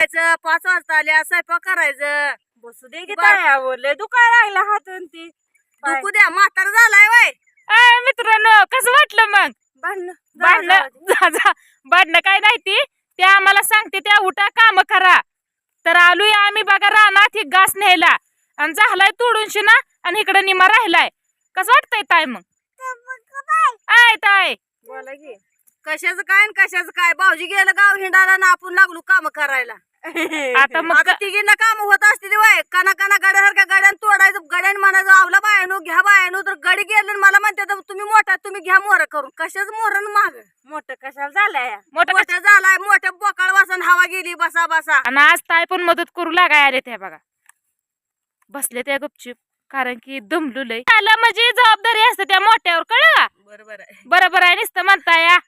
जायचं, पाच वाजता आल्या स्वयंपाक करायचं. बसू दे की बाय. लय लागला हातून ती. दुखू द्या म्हातार झालाय वय. आय मित्रांनो कसं वाटलं मग? भांडणं भांडणं जा जा. भांडणं काय नाही ती. ते आम्हाला सांगते त्या उठा काम करा. तर आलोय आम्ही बघा रानात ही घास न्यायला. आणि झालाय तोडून शिना आणि इकडे निमा राहिलाय. कसं वाटतंय ताय मग? आय ताय बोला की. कशाचं काय आणि कशाचं काय? भाऊजी गेलं गाव हिंडायला ना आपण लागलो काम करायला. आता मग आता तिघींना काम होत असते वय. कना कना गाड्यासारख्या गाड्यान तोडायचं गाड्यान म्हणायचं आवला बायानो घ्या बायानो तर गडी गेलं मला म्हणते तर तुम्ही मोठा तुम्ही घ्या मोर करून. कशाच मोर माग? मोठं कशाला झालंय? मोठं मोठं झालाय मोठ्या बोकाळ वासन हवा गेली बसा बसा. आणि आज ताय पण मदत करू लागाय आले त्या बघा. बसले त्या गुपचूप कारण की दमलू लय. त्याला म्हणजे जबाबदारी असते त्या मोठ्यावर कळलं का? बरोबर आहे. बरोबर आहे नुसतं म्हणता या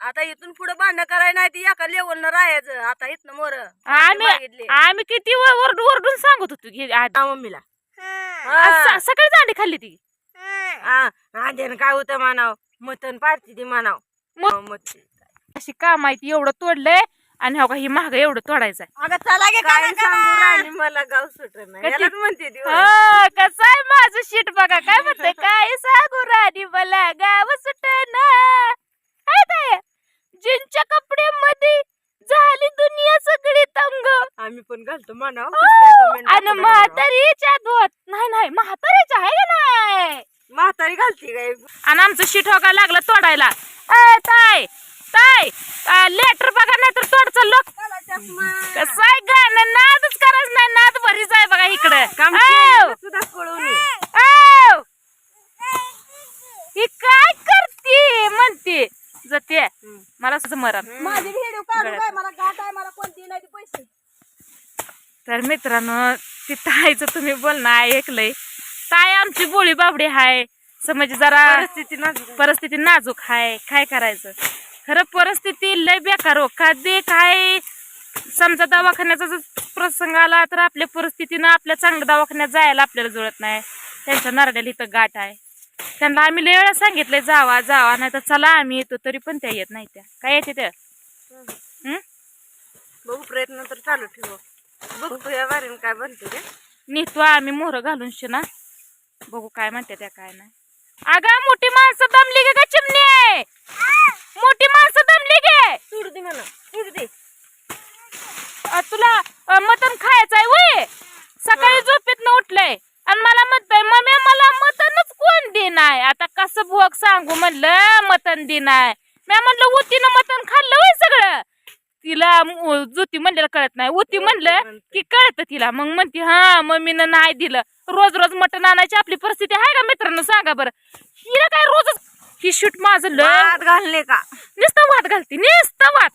आता इथून पुढे भांडणं करायला नाही ती एका लेवल राहायचं. आता इथनं मोर. आम्ही आम्ही किती ओरडून ओरडून सांगत होतो आज. मम्मीला. आज स- सकाळी दांडी खाल्ली ती. आधीन काय होतं मानाव मटन पारती ती मानाव मग- अशी काम आहे ती एवढं तोडलंय आणि हो का ही महाग एवढं तोडायचं आहे. अगं चला गे काय कना सांगू कना. राणी मला गाव सुट नाही. कशी- यालाच म्हणते ती. हा, कसं आहे माझं शीट बघा. काय म्हणतंय काय सांगू राणी मला गाव सुटना काय ताय जिंच्या कपड्यामध्ये झाली दुनिया सगळी तंग. आम्ही पण घालतो मानाव आणि म्हातारीच्या धुवत नाही नाही म्हातारीच्या आहे का नाही? म्हातारी घालती काय? आणि आमचं शीट होगा लागलं तोडायला? ए ताय ताय लेटर बघा नाही तर तोडचं लोक. कसं आहे गाणं नादच करायचं नाही नाद भरीच आहे बघा इकडं. सुद्धा कळून. ही काय मला सुद्धा मरण माझी व्हिडिओ काढू काय मला गाठ आहे मला कोणती नाही ती पैसे. तर मित्रांनो ती ताईचं तुम्ही बोलणं ऐकलंय. ताई आमची बोळी बाबडी हाय. समज जरा परिस्थिती नाजूक परिस्थिती नाजूक हाय. काय करायचं? खरं परिस्थिती लय बेकार हो. कधी काय? समजा दवाखान्याचा जर प्रसंग आला तर आपल्या परिस्थितीनं आपल्या चांगल्या दवाखान्यात जायला आपल्याला जुळत नाही. त्यांच्या नरड्याला इथं गाठ आहे. त्यांना आम्ही लय वेळा सांगितलंय जावा जावा नाही तर चला आम्ही येतो तरी पण त्या येत नाही त्या. काय येते त्या? हं? बघू प्रयत्न तर चालू ठेवू. बघतो या वारीन काय बनते रे निघतो आम्ही मोहर घालून शिना. बघू काय म्हणते त्या काय नाही. अगं मोठी माणसं दमली गे का चिमणी आहे. मोठी माणसं दमली गे सोड दे म्हणा सोड दे. अ, तुला अ, मटण खायचं आहे वय. सकाळी झोपेत न उठलंय. आणि मला म्हणतोय मम्मी मला मटणच कोण देणार? आता कसं भोग सांगू म्हणलं मटण देणार. मी म्हणलं उतीनं मटण खाल्लं सगळं. तिला जुती म्हणलेलं कळत नाही. उती म्हणलं की कळतं तिला. मग म्हणते हा मम्मीनं नाही दिलं. रोज रोज मटण आणायची आपली परिस्थिती आहे का मित्रांनो? सांगा बरं. हिला काय रोजच ही शूट माझं हात घालणे का? नुसतं वाद घालते. नुसतं वाद.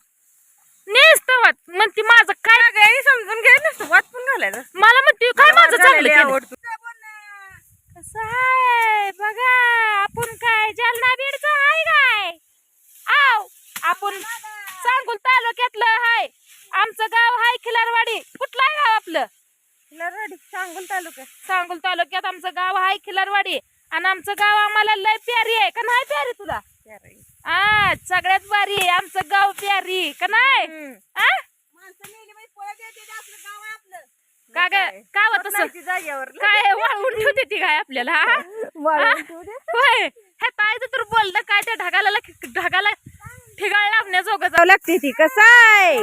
नुसतं वाद. म्हणते माझं काय सगळ्यांनी समजून घे नसतं वाट पण घालायचं मला म्हणते काय माझं चांगलं केलं आवडतो कसं आहे बघा आपण काय जालना बीडचं आहे काय आव आपण सांगूल तालुक्यातलं आहे आमचं गाव आहे खिलारवाडी कुठलं आहे गाव आपलं सांगून तालुक्यात. सांगोल तालुक्यात आमचं गाव आहे खिलारवाडी. आणि आमचं गाव आम्हाला लय प्यारी आहे. का नाही प्यारी तुला? आ सगळ्यात भारी आहे. आमचं गाव प्यारी का नाही? का ग? का होत तसं? नाही जागेवर काय वाळवून ठेवते ती काय आपल्याला हा? होय. हे तायचं तर बोललं काय? त्या ढगाला ढगाला ठिगाळ लावण्याजोगं जाऊ लागते ती. कसं आहे?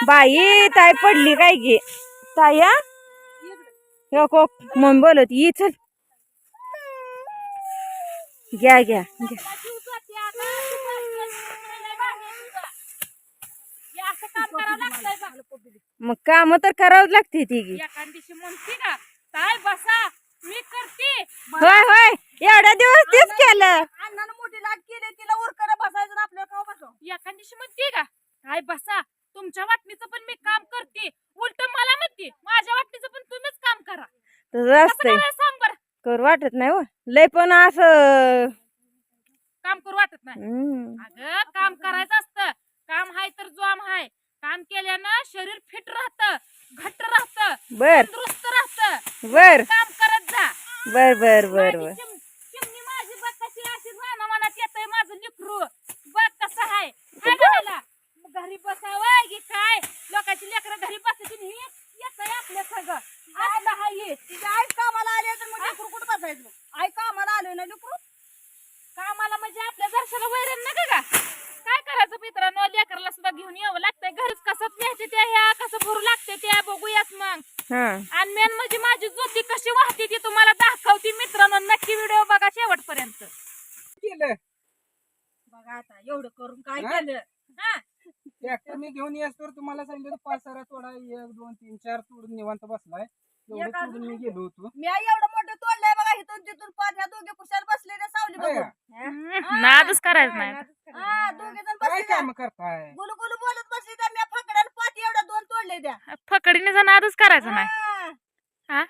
बाई ताई पडली काय गे? ताया नको मम्मी बोलत ये चल. घ्या घ्या घ्या. जीव जाते आता. असं काम करावं लागतंय बघ. मग काम तर करावं लागते ती का काय बसा मी करते होय होय एवढ्या दिवस तेच केलं. मोठी लाट केली तिला उरकडे बसायचं आपल्याला एखाद दिवशी म्हणते का काय बसा. तुमच्या वाटणीचं पण मी काम करते. उलट मला म्हणते माझ्या वाटणीचं पण तुम्हीच काम करा. तसं कसं असतंय करायचं सांग बरं. करू वाटत नाही हो. लय पण असं काम करू वाटत नाही. हम्म. अगं काम करायचं असतं. काम हाय तर जोम हाय. काम केल्यानं शरीर फिट राहतं घट्ट राहतं बर. तंदुरुस्त राहतं. बर. काम करत जा. बर बर बर बर. आली तिची आई कामाला आली तर मग म्हणजे लेकरू कुठं बसायचं? आई कामाला आलोय ना लेकरू. कामाला म्हणजे आपल्या दर्शनाला वैरण नका का? काय करायचं मित्रांनो? लेकरला सुद्धा घेऊन यावं लागतंय. घरच कसं न्यायचे त्या ह्या कसं भरू लागते त्या बघूयाच मग. आणि मेन म्हणजे माझी ज्योती कशी वाहते ती तुम्हाला दाखवते मित्रांनो. नक्की व्हिडिओ बघा शेवटपर्यंत. केलं? बघा आता एवढं करून काय केलं हा? ट्रॅक्टर मी घेऊन येस तर तुम्हाला सांगितलं पाच सारा थोडा एक दोन तीन चार तोडून निवांत बसलाय. एवढं एका तोडून मी गेलो होतो. मी आई एवढं मोठं तोडलंय बघा इथून तिथून दोघे पुरुषाला बसले ना सावली बघून? हम्म, नादच करायचं नाही हा दोघे जण काय बसले काम करताय? गुलू गुलू बोलत बसली त्या मी फकड्याला पाच एवढ्या दोन तोडले द्या फकडीने नादच करायचं नाही. हा. हा?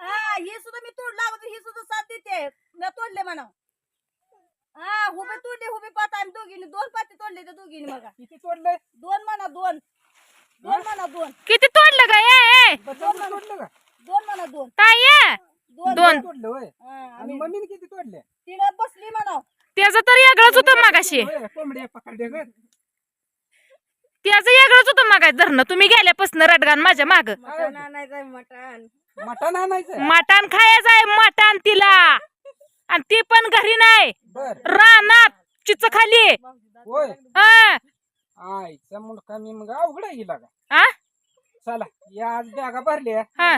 हा हे सुद्धा मी तोड लागत ही सुद्धा साथ देते. मी तोडले म्हणा हा हुबे तोडले हुबे पात आम्ही दोघींनी दोन पाती तोडले त्या दोघींनी बघा. किती तोडलंय दोन म्हणा दोन. दोन म्हणा दोन. किती तोडलं ए, ए. तोडलं का? दोन म्हणा दोन. ताई. दोन दोन. तोडलं होय. हा, आणि मम्मीने किती तोडले? तिनं बसली म्हणा त्याचं तर वेगळंच होतं मागाशी. होय, कोंबड्या पकडल्या ग त्याचं वेगळंच होतं मागाय धरणं तुम्ही गेल्यापासून रडगान माझ्या माग. मटण आणायचंय मटण. मटण आणायचं मटण तिला. आणि ती पण घरी नाही. बर. रानात चिच खाली होय. हा आईचा मुलगा मी मग अवघड आहे का आ? चला या आज बॅगा भरल्या. हा.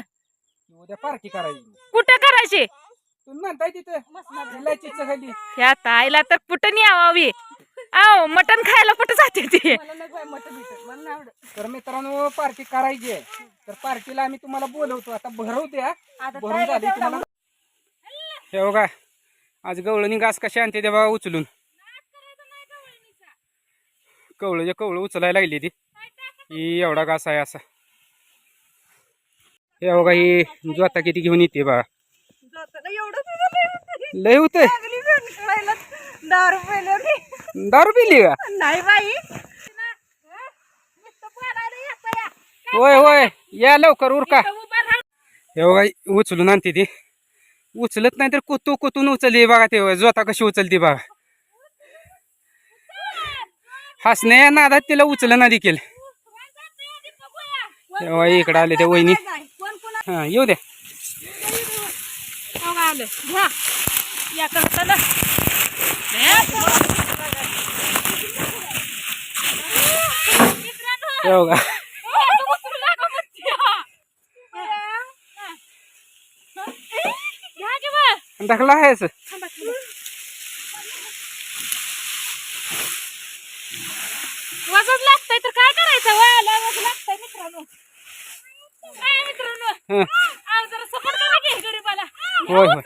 उद्या पार्टी करायची. कुठं करायची? तुम्ही म्हणताय तिथं इलायचीच खाली ह्या ताईला तर कुठं नाही यावावी आव मटण खायला कुठं जाते ती? तर मित्रांनो पार्टी करायची आहे. तर पार्टीला आम्ही तुम्हाला बोलवतो. आता भरवू द्या. आता भरून झाली तुम्हाला. हे बघा आज गवळणी घास कशी आणते ते बघा उचलून. कवळं कवळं उचलायला लागली ती. ही एवढा घास आहे असा. हे बघा ही जोता किती घेऊन येते बघा लय होतं. दारू पिली का? नाही बाई. होय होय. या लवकर उरका. हे बघा उचलून आणते ती. उचलत नाही तर कुतू कुतून उचलली बघा ते जोता कशी उचलती बघा. हसण्या नादात तिला उचल ना देखील इकडे आले त्या वहिनी. हा येऊ द्या हो आलं. घ्या. या करताना. हे की. ढकला आहेस थांबा, थांबा. वजन लागतंय तर काय करायचं वयाला वजन लागतंय मित्रांनो काय मित्रांनो हं. आव जरा सपोर्ट करा की गरीबाला होय, होय.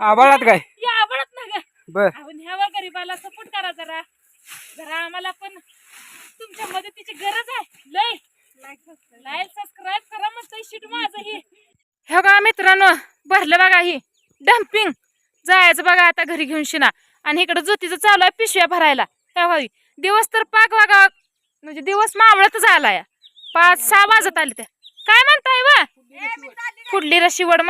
आबाळात काय? या आवडत ना ग. बर. आपण ह्यावा गरीबाला सपोर्ट करा जरा. जरा आम्हाला पण तुमच्या मदतीची गरज आहे. लय. लाईक सबस्क्राईब करा म्हणतोय शिट माझं ही हे बघा मित्रांनो भरलं बघा ही. डम्पिंग जायचं बघा आता घरी घेऊन शिना. आणि इकडे ज्योतीचं चालू आहे पिशव्या भरायला. हे दिवस तर पाक बघा. म्हणजे दिवस मावळतच आलाय. पाच सहा वाजत आले त्या काय म्हणताय वा? फुडली रशी वड